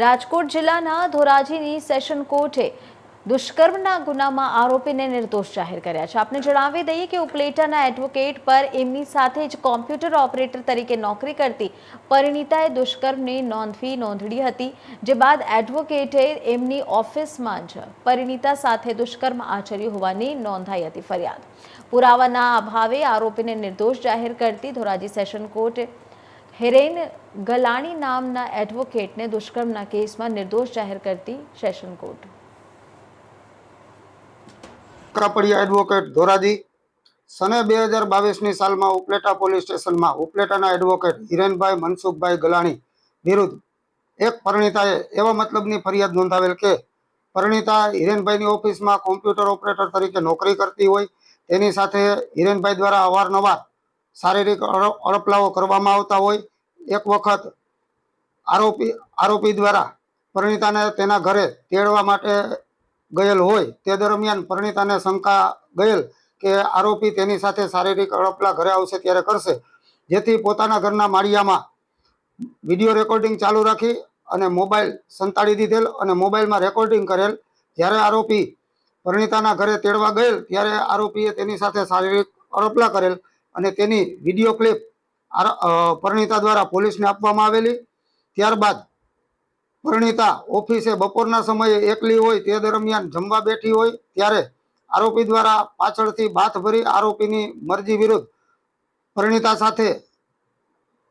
રાજકોટ જિલ્લાના ધોરાજીની સેશન કોર્ટે દુષ્કર્મના ગુનામાં આરોપીને નિર્દોષ જાહેર કર્યા છે. આપને જણાવી દઈએ કે ઉપલેટાના એડવોકેટ પર એમની સાથે જ કોમ્પ્યુટર ઓપરેટર તરીકે નોકરી કરતી પરિણીતાએ દુષ્કર્મની નોંધવી નોંધણી હતી, જે બાદ એડવોકેટે એમની ઓફિસમાં જ પરિણીતા સાથે દુષ્કર્મ આચર્યું હોવાની નોંધાઈ હતી ફરિયાદ. પુરાવાના અભાવે આરોપીને નિર્દોષ જાહેર કરતી ધોરાજી સેશન કોર્ટે હિરેન ગલાણી નામના એડવોકેટને દુષ્કર્મના કેસમાં નિર્દોષ જાહેર કરતી session court. Kapadia advocate Dhoraji, સને બે હજાર બાવીસની સાલમાં ઉપલેટા પોલીસ સ્ટેશનમાં ઉપલેટાના એડવોકેટ હિરેનભાઈ મનસુખભાઈ ગલાણી વિરુદ્ધ એક પરિણીતાએ એવા મતલબની ફરિયાદ નોંધાવેલ કે પરિણીતા હિરેનભાઈની ઓફિસમાં કોમ્પ્યુટર ઓપરેટર તરીકે નોકરી કરતી હોય, તેની સાથે હિરેનભાઈ દ્વારા અવારનવાર શારીરિક અડ- અડપલાઓ કરવામાં આવતા હોય. એક વખત આરોપી આરોપી દ્વારા પરિણીતાને તેના ઘરે તેડવા માટે ગયેલ હોય, તે દરમિયાન પરિણીતાને શંકા ગયેલ કે આરોપી તેની સાથે શારીરિક અડપલા ઘરે આવશે ત્યારે કરશે. જેથી પોતાના ઘરના માળિયામાં વીડિયો રેકોર્ડિંગ ચાલુ રાખી અને મોબાઈલ સંતાડી દીધેલ અને મોબાઈલમાં રેકોર્ડિંગ કરેલ. જ્યારે આરોપી પરિણીતાના ઘરે તેડવા ગયેલ, ત્યારે આરોપીએ તેની સાથે શારીરિક અડપલા કરેલ. અને તેની વીડિયો ક્લિપ અ, દ્વારા પોલીસને આપવામાં આવેલી. ત્યારબાદ પરિણીતા ઓફિસે બપોરના સમયે એકલી હોય તે દરમિયાન જમવા બેઠી હોય ત્યારે આરોપી દ્વારા પાછળથી બાથ ભરી આરોપીની મરજી વિરુદ્ધ પરિણીતા સાથે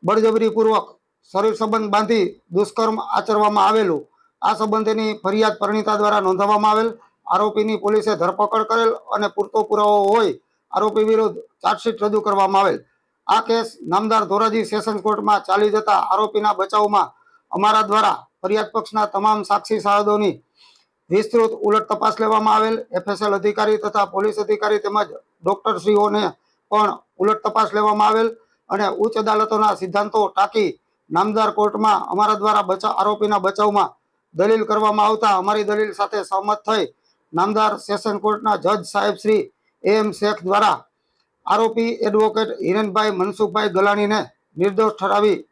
બળજબરીપૂર્વક શરીર સંબંધ બાંધી દુષ્કર્મ આચરવામાં આવેલું. આ સંબંધેની ફરિયાદ પરણિતા દ્વારા નોંધવામાં આવેલ. આરોપીની પોલીસે ધરપકડ કરેલ અને પૂરતો પુરાવો હોય આરોપી વિરુદ્ધ ચાર્જશીટ રજૂ કરવામાં આવેલ. આ કેસ નામદાર ધોરાજી સેશન્સ કોર્ટમાં ચાલી જતા આરોપીના બચાવમાં અમારા દ્વારા ફરિયાદ પક્ષના તમામ સાક્ષી સાહદોની વિસ્તૃત ઉલટ તપાસ લેવામાં આવેલ. એફએસએલ અધિકારી તથા પોલીસ અધિકારી તેમજ ડોક્ટરશ્રીઓને પણ ઉલટ તપાસ લેવામાં આવેલ અને ઉચ્ચ અદાલતોના સિદ્ધાંતો ટાંકી નામદાર કોર્ટમાં અમારા દ્વારા બચાવ આરોપીના બચાવમાં દલીલ કરવામાં આવતા અમારી દલીલ સાથે સહમત થઈ નામદાર સેશન કોર્ટના જજ સાહેબ શ્રી એમ શેખ દ્વારા આરોપી એડવોકેટ હિરેનભાઈ મનસુખભાઈ ગલાણીને નિર્દોષ ઠરાવી